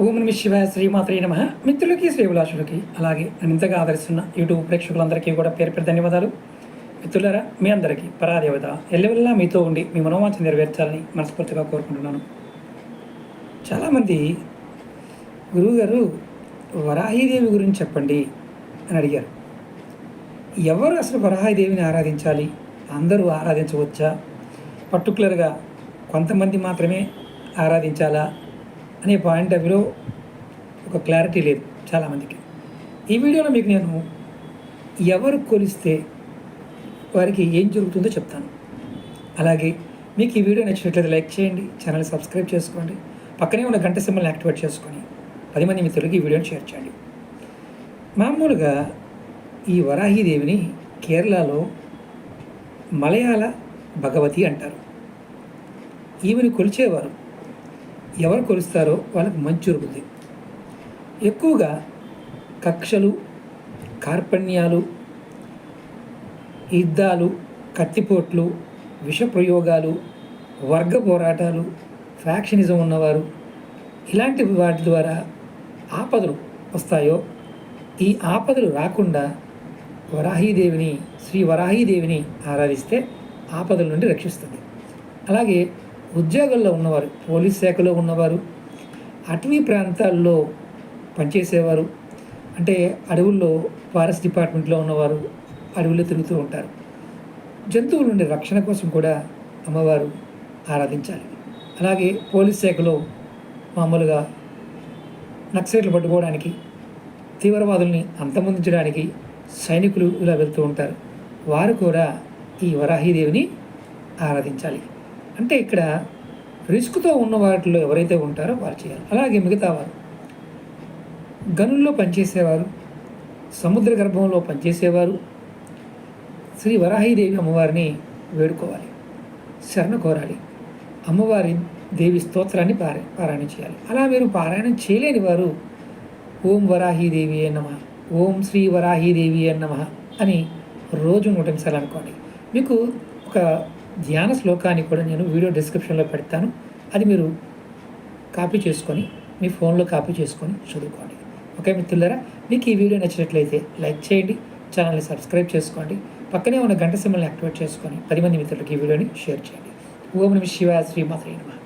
ఓం నమ శివ శ్రీమాత్రి నమ. మిత్రులకి శ్రీవిలాసులకి అలాగే నన్ను ఇంతగా ఆదరిస్తున్న యూట్యూబ్ ప్రేక్షకులందరికీ కూడా పేరు పేరు ధన్యవాదాలు. మిత్రులారా మీ అందరికీ పరాదేవత ఎల్లవెల్లా మీతో ఉండి మీ మనోవాంఛ నెరవేర్చాలని మనస్ఫూర్తిగా కోరుకుంటున్నాను. చాలామంది గురువుగారు వరాహీదేవి గురించి చెప్పండి అని అడిగారు. ఎవరు అసలు వరాహీదేవిని ఆరాధించాలి? అందరూ ఆరాధించవచ్చా? పర్టికులర్గా కొంతమంది మాత్రమే ఆరాధించాలా? అనే పాయింట్ ఆఫ్ వ్యూలో ఒక క్లారిటీ లేదు చాలామందికి. ఈ వీడియోలో మీకు నేను ఎవరు కొలిస్తే వారికి ఏం జరుగుతుందో చెప్తాను. అలాగే మీకు ఈ వీడియో నచ్చినట్లయితే లైక్ చేయండి ఛానల్ సబ్స్క్రైబ్ చేసుకోండి పక్కనే ఉన్న గంట సింబల్ని యాక్టివేట్ చేసుకొని పది మంది మిత్రులకి ఈ వీడియోని షేర్ చేయండి. మామూలుగా ఈ వరాహీదేవిని కేరళలో మలయాళ భగవతి అంటారు. ఈమెను కొలిచేవారు ఎవరు కొలుస్తారో వాళ్ళకి మంచి జరుగుతుంది ఎక్కువగా కక్షలు కార్పణ్యాలు యుద్ధాలు కత్తిపోట్లు విషప్రయోగాలు వర్గ పోరాటాలు ఫ్యాక్షనిజం ఉన్నవారు ఇలాంటి వాటి ద్వారా ఆపదలు వస్తాయో ఈ ఆపదలు రాకుండా వరాహీదేవిని శ్రీ వరాహీదేవిని ఆరాధిస్తే ఆపదల నుండి రక్షిస్తుంది. అలాగే ఉద్యోగాల్లో ఉన్నవారు పోలీస్ శాఖలో ఉన్నవారు అటవీ ప్రాంతాల్లో పనిచేసేవారు అంటే అడవుల్లో ఫారెస్ట్ డిపార్ట్మెంట్లో ఉన్నవారు అడవుల్లో తిరుగుతూ ఉంటారు. జంతువుల నుండి రక్షణ కోసం కూడా అమ్మవారు ఆరాధించాలి. అలాగే పోలీస్ శాఖలో మామూలుగా నక్సైట్లు పట్టుకోవడానికి తీవ్రవాదుల్ని అంతమొందించడానికి సైనికులు ఇలా వెళ్తూ ఉంటారు. వారు కూడా ఈ వరాహీదేవిని ఆరాధించాలి. అంటే ఇక్కడ రిస్క్తో ఉన్న వాటిలో ఎవరైతే ఉంటారో వారు చేయాలి. అలాగే మిగతా వారు. గనుల్లో పనిచేసేవారు సముద్ర గర్భంలో పనిచేసేవారు శ్రీ వరాహీదేవి అమ్మవారిని వేడుకోవాలి శరణ కోరాలి అమ్మవారి దేవి స్తోత్రాన్ని పారా పారాయణ చేయాలి. అలా మీరు పారాయణం చేయలేని వారు ఓం వరాహీదేవి నమ ఓం శ్రీ వరాహీదేవి నమ అని రోజు నూటించాలనుకోండి మీకు ఒక ధ్యాన శ్లోకాన్ని కూడా నేను వీడియో డిస్క్రిప్షన్లో పెడతాను. అది మీరు కాపీ చేసుకొని మీ ఫోన్లో కాపీ చేసుకొని చదువుకోండి. ఓకే మిత్రులారా? మీకు ఈ వీడియో నచ్చినట్లయితే లైక్ చేయండి ఛానల్ని సబ్స్క్రైబ్ చేసుకోండి పక్కనే ఉన్న గంట సింబల్ని యాక్టివేట్ చేసుకొని పది మంది మిత్రులకు ఈ వీడియోని షేర్ చేయండి. ఓం నమ శివ శ్రీమాత్రే నమ.